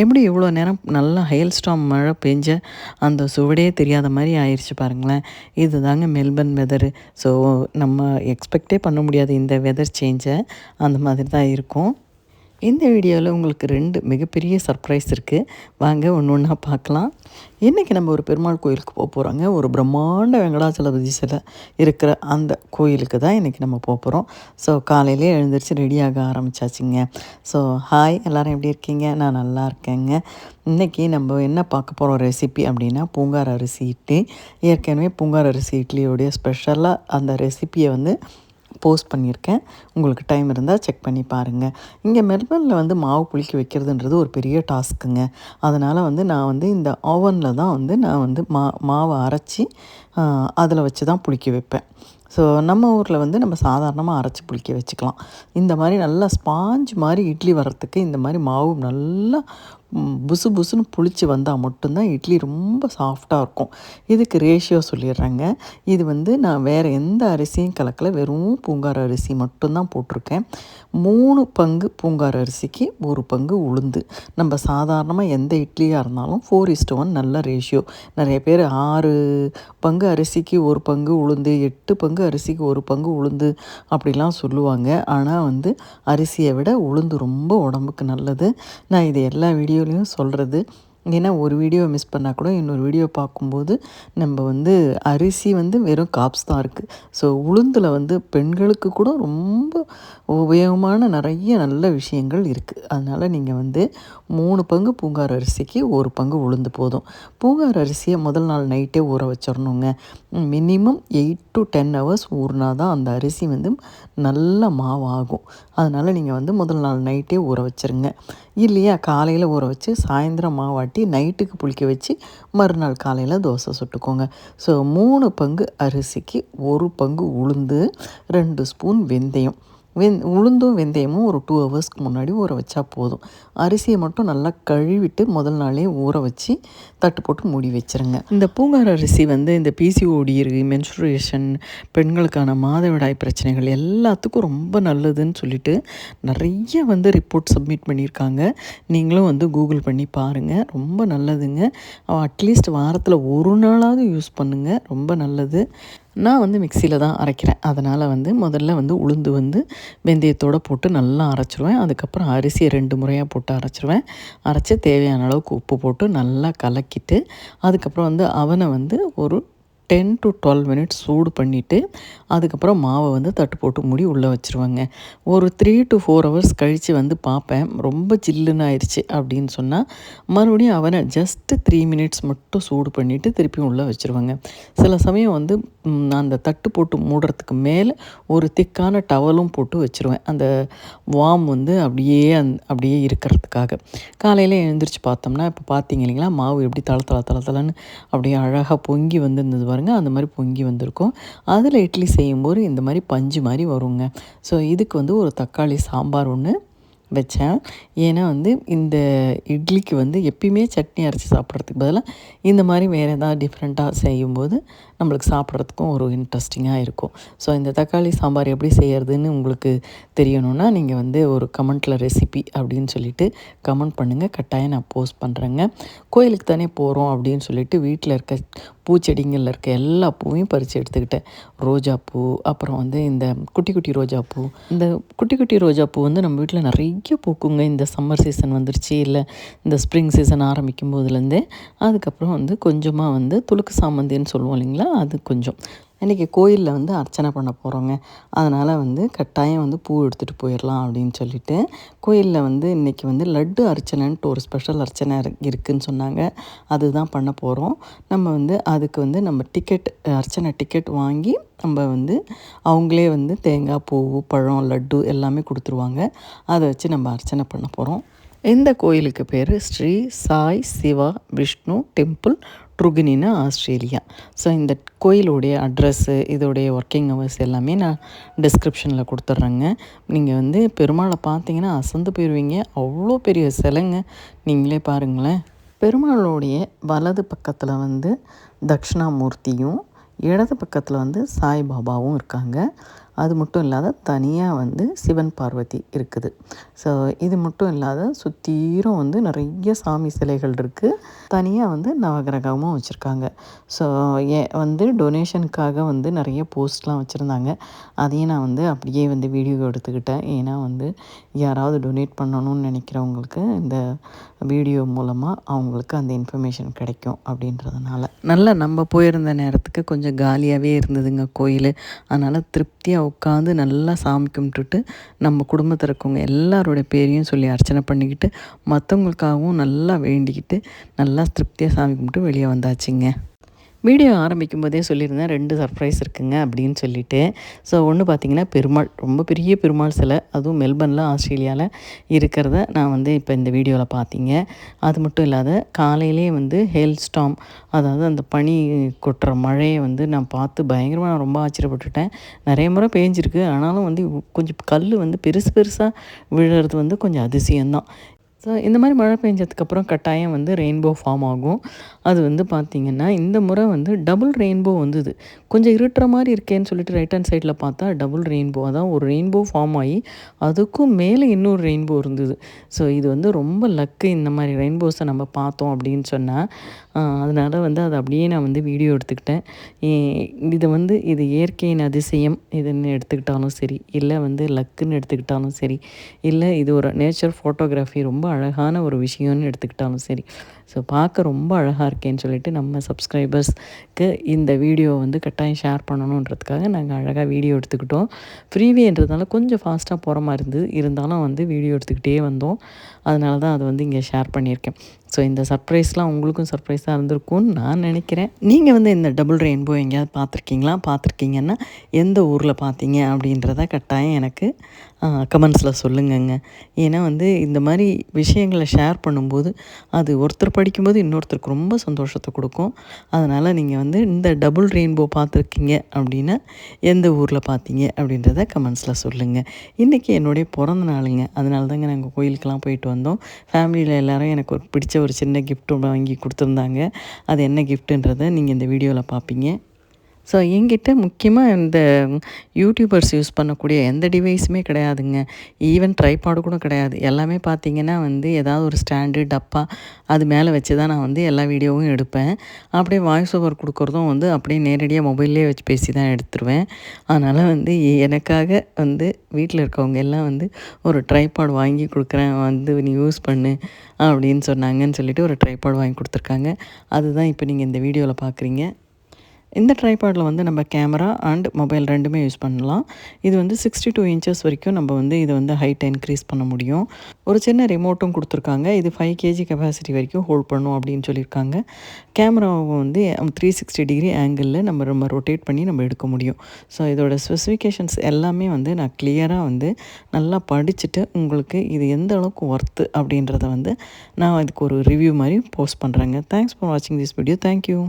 எப்படி இவ்வளோ நேரம் நல்லா ஹெயில் ஸ்டாம் மழை பெஞ்ச அந்த சுவடே தெரியாத மாதிரி ஆயிடுச்சு பாருங்களேன். இது தாங்க மெல்பர்ன் வெதரு ஸோ நம்ம எக்ஸ்பெக்டே பண்ண முடியாது இந்த வெதர் சேஞ்சை அந்த மாதிரி தான் இருக்கும். இந்த வீடியோவில் உங்களுக்கு ரெண்டு மிகப்பெரிய சர்ப்ரைஸ் இருக்குது வாங்க ஒன்று ஒன்றா பார்க்கலாம். இன்றைக்கி நம்ம ஒரு பெருமாள் கோயிலுக்கு போக போகிறோங்க ஒரு பிரம்மாண்ட வெங்கடாச்சலபதி சிலை இருக்கிற அந்த கோயிலுக்கு தான் இன்றைக்கி நம்ம போக போகிறோம் ஸோ காலையிலே எழுந்திரிச்சு ரெடியாக ஆரம்பிச்சாச்சுங்க. ஸோ ஹாய் எல்லோரும் எப்படி இருக்கீங்க? நான் நல்லா இருக்கேங்க. இன்றைக்கி நம்ம என்ன பார்க்க போகிறோம் ரெசிபி அப்படின்னா பூங்கார் அரிசி இட்லி. ஏற்கனவே பூங்கார் அரிசி இட்லியோடைய ஸ்பெஷலாக அந்த ரெசிப்பியை வந்து போஸ்ட் பண்ணியிருக்கேன். உங்களுக்கு டைம் இருந்தால் செக் பண்ணி பாருங்கள் இங்கே மெல்பர்னில் வந்து மாவு புளிக்க வைக்கிறதுன்றது ஒரு பெரிய டாஸ்க்குங்க. அதனால் வந்து நான் வந்து இந்த ஓவனில் தான் வந்து நான் வந்து மா மாவை அரைச்சி அதில் வச்சு தான் புளிக்க வைப்பேன். ஸோ நம்ம ஊரில் வந்து நம்ம சாதாரணமாக அரைச்சி புளிக்க வச்சுக்கலாம். இந்த மாதிரி நல்லா ஸ்பாஞ்ச் மாதிரி இட்லி வர்றதுக்கு இந்த மாதிரி மாவு நல்லா புசு புசுன்னு புளிச்சு வந்தால் மட்டும்தான் இட்லி ரொம்ப சாஃப்டாக இருக்கும். இதுக்கு ரேஷியோ சொல்லிடுறாங்க. இது வந்து நான் வேறு எந்த அரிசியும் கலக்கல. வெறும் பூங்கார அரிசி மட்டும்தான் போட்டிருக்கேன். மூணு பங்கு பூங்கார அரிசிக்கு ஒரு பங்கு உளுந்து. நம்ம சாதாரணமாக எந்த இட்லியாக இருந்தாலும் four is to one ratio நிறைய பேர் ஆறு பங்கு அரிசிக்கு ஒரு பங்கு உளுந்து எட்டு பங்கு அரிசிக்கு ஒரு பங்கு உளுந்து அப்படிலாம் சொல்லுவாங்க. ஆனால் வந்து அரிசியை விட உளுந்து ரொம்ப உடம்புக்கு நல்லது. நான் இது எல்லா வீடியோ வீடியோலையும் சொல்கிறது ஏன்னா ஒரு வீடியோ மிஸ் பண்ணால் கூட இன்னொரு வீடியோ பார்க்கும்போது நம்ம வந்து அரிசி வந்து வெறும் காப்ஸ் தான் இருக்குது ஸோ உளுந்தில் வந்து பெண்களுக்கு கூட ரொம்ப உபயோகமான நிறைய நல்ல விஷயங்கள் இருக்குது அதனால் நீங்கள் வந்து மூணு பங்கு பூங்கார் அரிசிக்கு ஒரு பங்கு உளுந்து போதும். பூங்கார் அரிசியை முதல் நாள் நைட்டே ஊற வச்சிடணுங்க minimum eight to ten hours ஊறினா தான் அந்த அரிசி வந்து நல்ல மாவாகும். அதனால் நீங்கள் வந்து முதல் நாள் நைட்டே ஊற வச்சுருங்க. இல்லையா காலையில் ஊற வச்சு சாயந்தரம் மாவாட்டி நைட்டுக்கு புளிக்க வச்சு மறுநாள் காலையில் தோசை சுட்டுக்கோங்க. ஸோ மூணு பங்கு அரிசிக்கு ஒரு பங்கு உளுந்து ரெண்டு ஸ்பூன் வெந்தயம். வெந் உளுந்தும் வெந்தயமும் ஒரு டூ ஹவர்ஸ்க்கு முன்னாடி ஊற வச்சா போதும். அரிசியை மட்டும் நல்லா கழுவிட்டு முதல் நாளே ஊற வச்சு தட்டு போட்டு மூடி வச்சுருங்க. இந்த பூங்கார அரிசி வந்து இந்த பிசிஓடி மென்சுரேஷன் பெண்களுக்கான மாதவிடாய் பிரச்சனைகள் எல்லாத்துக்கும் ரொம்ப நல்லதுன்னு சொல்லிட்டு நிறைய வந்து ரிப்போர்ட் சப்மிட் பண்ணியிருக்காங்க. நீங்களும் வந்து கூகுள் பண்ணி பாருங்கள் ரொம்ப நல்லதுங்க. அட்லீஸ்ட் வாரத்தில் ஒரு நாளாவது யூஸ் பண்ணுங்கள் ரொம்ப நல்லது. நான் வந்து மிக்சியில் தான் அரைக்கிறேன். அதனால் வந்து முதல்ல வந்து உளுந்து வந்து வெந்தயத்தோடு போட்டு நல்லா அரைச்சிருவேன். அதுக்கப்புறம் அரிசியை ரெண்டு முறையாக போட்டு அரைச்சிருவேன். அரைச்சி தேவையான அளவுக்கு உப்பு போட்டு நல்லா கலக்கிட்டு அதுக்கப்புறம் வந்து அவனை வந்து ஒரு டென் டு டுவெல் மினிட்ஸ் சூடு பண்ணிவிட்டு அதுக்கப்புறம் மாவை வந்து தட்டு போட்டு மூடி உள்ளே வச்சுருவாங்க. ஒரு த்ரீ டு ஃபோர் ஹவர்ஸ் கழித்து வந்து பார்ப்பேன். ரொம்ப ஜில்லுன்னு ஆயிடுச்சு அப்படின்னு சொன்னால் மறுபடியும் அவனை ஜஸ்ட்டு த்ரீ மினிட்ஸ் மட்டும் சூடு பண்ணிவிட்டு திருப்பியும் உள்ளே வச்சுருவாங்க. சில சமயம் வந்து அந்த தட்டு போட்டு மூடுறதுக்கு மேலே ஒரு திக்கான டவலும் போட்டு வச்சுருவேன். அந்த வாம் வந்து அப்படியே அந் அப்படியே இருக்கிறதுக்காக. காலையில் எழுந்திரிச்சு பார்த்தோம்னா இப்போ பார்த்தீங்க இல்லைங்களா மாவு எப்படி தள தள தள தளன்னு அப்படியே அழகாக பொங்கி வந்து இருந்தது பாருங்கள் அந்த மாதிரி பொங்கி வந்திருக்கும். அதில் இட்லி செய்யும்போது இந்த மாதிரி பஞ்சு மாதிரி வருங்க. ஸோ இதுக்கு வந்து ஒரு தக்காளி சாம்பார் ஒன்று வச்சேன். ஏன்னா வந்து இந்த இட்லிக்கு வந்து எப்பயுமே சட்னி அரைச்சி சாப்பிட்றதுக்கு பதிலாக இந்த மாதிரி வேறு ஏதாவது டிஃப்ரெண்ட்டாக செய்யும்போது நம்மளுக்கு சாப்பிட்றதுக்கும் ஒரு இன்ட்ரெஸ்டிங்காக இருக்கும். ஸோ இந்த தக்காளி சாம்பார் எப்படி செய்கிறதுன்னு உங்களுக்கு தெரியணும்னா நீங்கள் வந்து ஒரு கமெண்ட்டில் ரெசிபி அப்படின்னு சொல்லிட்டு கமெண்ட் பண்ணுங்கள் கட்டாயம் நான் போஸ்ட் பண்ணுறேங்க கோயிலுக்கு தானே போகிறோம் அப்படின்னு சொல்லிட்டு வீட்டில் இருக்க பூச்செடிங்களில் இருக்க எல்லா பூவையும் பறித்து எடுத்துக்கிட்டேன். ரோஜா பூ அப்புறம் வந்து இந்த குட்டி குட்டி ரோஜா பூ. இந்த குட்டி குட்டி ரோஜா பூ வந்து நம்ம வீட்டில் நிறைய பூக்குங்க. இந்த சம்மர் சீசன் வந்துருச்சு இல்லை இந்த ஸ்ப்ரிங் சீசன் ஆரம்பிக்கும் போதுலேருந்தே. அதுக்கப்புறம் வந்து கொஞ்சமாக வந்து துளுக்கு சாமந்தின்னு சொல்லுவோம் இல்லைங்களா? அது கொஞ்சம். இன்றைக்கி கோயிலில் வந்து அர்ச்சனை பண்ண போகிறோங்க அதனால் வந்து கட்டாயம் வந்து பூ எடுத்துகிட்டு போயிடலாம் அப்படின்னு சொல்லிட்டு கோயிலில் வந்து இன்றைக்கி வந்து லட்டு அர்ச்சனைன்ட்டு ஒரு ஸ்பெஷல் அர்ச்சனை இருக்குதுன்னு சொன்னாங்க. அதுதான் பண்ண போகிறோம் நம்ம வந்து அதுக்கு வந்து நம்ம டிக்கெட் அர்ச்சனை டிக்கெட் வாங்கி நம்ம வந்து அவங்களே வந்து தேங்காய் பூ பழம் லட்டு எல்லாமே கொடுத்துருவாங்க. அதை வச்சு நம்ம அர்ச்சனை பண்ண போகிறோம் இந்த கோயிலுக்கு பேர் ஸ்ரீ சாய் சிவா விஷ்ணு டெம்பிள் ட்ருகினின்னு ஆஸ்திரேலியா. ஸோ இந்த கோயிலுடைய அட்ரஸ்ஸு இதோடைய ஒர்க்கிங் ஹவர்ஸ் எல்லாமே நான் டிஸ்கிரிப்ஷனில் கொடுத்துட்றேங்க நீங்கள் வந்து பெருமாளை பார்த்தீங்கன்னா அசந்து போயிடுவீங்க அவ்வளோ பெரிய சிலைங்க. நீங்களே பாருங்களேன். பெருமாளுடைய வலது பக்கத்தில் வந்து தட்சிணாமூர்த்தியும் இடது பக்கத்தில் வந்து சாய்பாபாவும் இருக்காங்க. அது மட்டும் இல்லாத தனியாக வந்து சிவன் பார்வதி இருக்குது. ஸோ இது மட்டும் இல்லாத சுத்தீரும் வந்து நிறைய சாமி சிலைகள் இருக்குது தனியாக வந்து நவகிரகமும் வச்சுருக்காங்க. ஸோ ஏ வந்து டொனேஷனுக்காக வந்து நிறைய போஸ்ட்லாம் வச்சுருந்தாங்க. அதையும் நான் வந்து அப்படியே வந்து வீடியோ எடுத்துக்கிட்டேன். ஏன்னா வந்து யாராவது டொனேட் பண்ணணும்னு நினைக்கிறவங்களுக்கு இந்த வீடியோ மூலமாக அவங்களுக்கு அந்த இன்ஃபர்மேஷன் கிடைக்கும் அப்படின்றதுனால. நல்லா நம்ம போயிருந்த நேரத்துக்கு கொஞ்சம் காலியாகவே இருந்ததுங்க கோயில். அதனால் திருப்தியாக உட்காந்து நல்லா சாமி கும்பிட்டுட்டு நம்ம குடும்பத்தில் இருக்கவங்க எல்லாரோடைய பேரையும் சொல்லி அர்ச்சனை பண்ணிக்கிட்டு மற்றவங்களுக்காகவும் நல்லா வேண்டிக்கிட்டு நல்லா திருப்தியாக சாமி கும்பிட்டு வெளியே வந்தாச்சுங்க. வீடியோ ஆரம்பிக்கும் போதே சொல்லியிருந்தேன் ரெண்டு சர்ப்ரைஸ் இருக்குங்க அப்படின்னு சொல்லிட்டு. ஸோ ஒன்று பார்த்தீங்கன்னா பெருமாள் ரொம்ப பெரிய பெருமாள் சிலை. அதுவும் மெல்பர்னில் ஆஸ்திரேலியாவில் இருக்கிறத நான் வந்து இப்போ இந்த வீடியோவில் பார்த்தீங்க. அது மட்டும் இல்லாத காலையிலே வந்து ஹெல் ஸ்டாம் அதாவது அந்த பனி கொட்டுற மழையை வந்து நான் பார்த்து பயங்கரமாக நான் ரொம்ப ஆச்சரியப்பட்டுட்டேன். நிறைய முறை பேஞ்சிருக்கு. ஆனாலும் வந்து கொஞ்சம் கல் வந்து பெருசு பெருசாக விழுறது வந்து கொஞ்சம் அதிசயம்தான். ஸோ இந்த மாதிரி மழை பெஞ்சதுக்கப்புறம் கட்டாயம் வந்து ரெயின்போ ஃபார்ம் ஆகும். அது வந்து பார்த்திங்கன்னா இந்த முறை வந்து டபுள் ரெயின்போ வந்தது. கொஞ்சம் இருட்டுற மாதிரி இருக்கேன்னு சொல்லிட்டு ரைட் ஹேண்ட் சைடில் பார்த்தா டபுள் ரெயின்போ அதான் ஒரு ரெயின்போ ஃபார்ம் ஆகி அதுக்கும் மேலே இன்னொரு ரெயின்போ இருந்தது. ஸோ இது வந்து ரொம்ப லக்கு இந்த மாதிரி ரெயின்போஸை நம்ம பார்த்தோம் அப்படின்னு சொன்னால் அதனால் வந்து அதை அப்படியே நான் வந்து வீடியோ எடுத்துக்கிட்டேன். இதை வந்து இது இயற்கையின் அதிசயம் இதுன்னு எடுத்துக்கிட்டாலும் சரி இல்லை வந்து லக்குன்னு எடுத்துக்கிட்டாலும் சரி இல்லை இது ஒரு நேச்சர் ஃபோட்டோகிராஃபி ரொம்ப அழகான ஒரு விஷயம்னு எடுத்துக்கிட்டாலும் சரி. ஸோ பார்க்க ரொம்ப அழகாக இருக்கேன்னு சொல்லிட்டு நம்ம சப்ஸ்கிரைபர்ஸ்க்கு இந்த வீடியோ வந்து கட்டாயம் ஷேர் பண்ணணுன்றதுக்காக நாங்கள் அழகாக வீடியோ எடுத்துக்கிட்டோம். ஃப்ரீவேன்றதுனால கொஞ்சம் ஃபாஸ்ட்டாக போகிற மாதிரி இருந்தது. இருந்தாலும் வந்து வீடியோ எடுத்துக்கிட்டே வந்தோம். அதனால தான் அதை வந்து இங்கே ஷேர் பண்ணியிருக்கேன். ஸோ இந்த சர்ப்ரைஸ்லாம் உங்களுக்கும் சர்ப்ரைஸாக இருந்திருக்கும்னு நான் நினைக்கிறேன். நீங்கள் வந்து இந்த டபுள் ரெயின்போ எங்கேயாவது பார்த்துருக்கீங்களா? பார்த்துருக்கீங்கன்னா எந்த ஊரில் பார்த்தீங்க அப்படின்றத கட்டாயம் எனக்கு கமெண்ட்ஸில் சொல்லுங்கங்க. ஏன்னா வந்து இந்த மாதிரி விஷயங்களை ஷேர் பண்ணும்போது அது ஒருத்தர் படிக்கும்போது இன்னொருத்தருக்கு ரொம்ப சந்தோஷத்தை கொடுக்கும். அதனால் நீங்கள் வந்து இந்த டபுள் ரெயின்போ பார்த்துருக்கீங்க அப்படின்னா எந்த ஊரில் பார்த்தீங்க அப்படின்றத கமெண்ட்ஸில் சொல்லுங்கள் இன்றைக்கி என்னுடைய பிறந்த நாளுங்க. அதனால தாங்க நாங்கள் கோயிலுக்கெலாம் போயிட்டு வந்தோம். ஃபேமிலியில் எல்லோரும் எனக்கு ஒரு பிடிச்ச ஒரு சின்ன கிஃப்ட் வாங்கி கொடுத்துருந்தாங்க. அது என்ன கிஃப்ட்டுன்றதை நீங்கள் இந்த வீடியோவில் பார்ப்பீங்க. ஸோ என்கிட்ட முக்கியமாக இந்த யூடியூபர்ஸ் யூஸ் பண்ணக்கூடிய எந்த டிவைஸுமே கிடையாதுங்க. ஈவன் ட்ரைபாடு கூட கிடையாது. எல்லாமே பார்த்திங்கன்னா வந்து ஏதாவது ஒரு ஸ்டாண்டு டப்பா அது மேலே வச்சு தான் நான் வந்து எல்லா வீடியோவும் எடுப்பேன். அப்படியே வாய்ஸ் ஓவர் கொடுக்குறதும் வந்து அப்படியே நேரடியாக மொபைல்லே வச்சு பேசி தான் எடுத்துருவேன். அதனால் வந்து எனக்காக வந்து வீட்டில் இருக்கவங்க எல்லாம் வந்து ஒரு ட்ரைபாட் வாங்கி கொடுக்குறேன். வந்து நீ யூஸ் பண்ணு அப்படின்னு சொன்னாங்கன்னு சொல்லிட்டு ஒரு ட்ரைபாட் வாங்கி கொடுத்துருக்காங்க. அதுதான் இப்போ நீங்கள் இந்த வீடியோவில் பார்க்குறீங்க இந்த ட்ரைபாடில் வந்து நம்ம கேமரா அண்ட் மொபைல் ரெண்டுமே யூஸ் பண்ணலாம். இது வந்து சிக்ஸ்டி டூ இன்ச்சஸ் வரைக்கும் நம்ம வந்து இதை வந்து ஹைட்டை இன்க்ரீஸ் பண்ண முடியும். ஒரு சின்ன ரிமோட்டும் கொடுத்துருக்காங்க. இது ஃபைவ் கேஜி கெப்பாசிட்டி வரைக்கும் ஹோல்ட் பண்ணும் அப்படின்னு சொல்லியிருக்காங்க. கேமராவை வந்து த்ரீ சிக்ஸ்டி டிகிரி ஆங்கிளில் நம்ம ரொம்ப ரொட்டேட் பண்ணி நம்ம எடுக்க முடியும். ஸோ இதோட ஸ்பெசிஃபிகேஷன்ஸ் எல்லாமே வந்து நான் கிளியராக வந்து நல்லா படிச்சுட்டு உங்களுக்கு இது எந்த அளவுக்கு ஒர்த்து அப்படின்றத வந்து நான் இதுக்கு ஒரு ரிவ்யூ மாதிரி போஸ்ட் பண்ணுறேங்க தேங்க்ஸ் ஃபார் வாட்சிங் திஸ் வீடியோ தேங்க்யூ